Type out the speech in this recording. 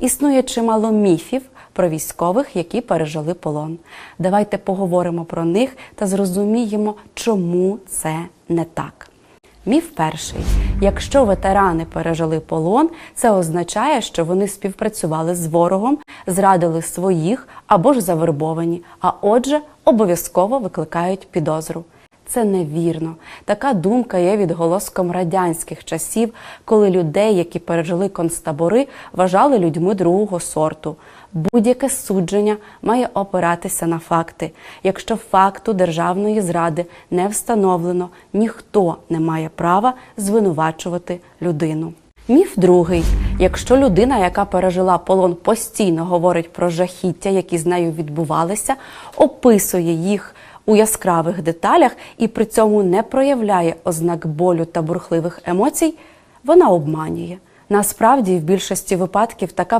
Існує чимало міфів про військових, які пережили полон. Давайте поговоримо про них та зрозуміємо, чому це не так. Міф перший: якщо ветерани пережили полон, це означає, що вони співпрацювали з ворогом, зрадили своїх або ж завербовані, а отже, обов'язково викликають підозру. Це невірно. Така думка є відголоском радянських часів, коли людей, які пережили концтабори, вважали людьми другого сорту. Будь-яке судження має опиратися на факти. Якщо факту державної зради не встановлено, ніхто не має права звинувачувати людину. Міф другий: якщо людина, яка пережила полон, постійно говорить про жахіття, які з нею відбувалися, описує їх у яскравих деталях і при цьому не проявляє ознак болю та бурхливих емоцій, вона обманює. Насправді, в більшості випадків така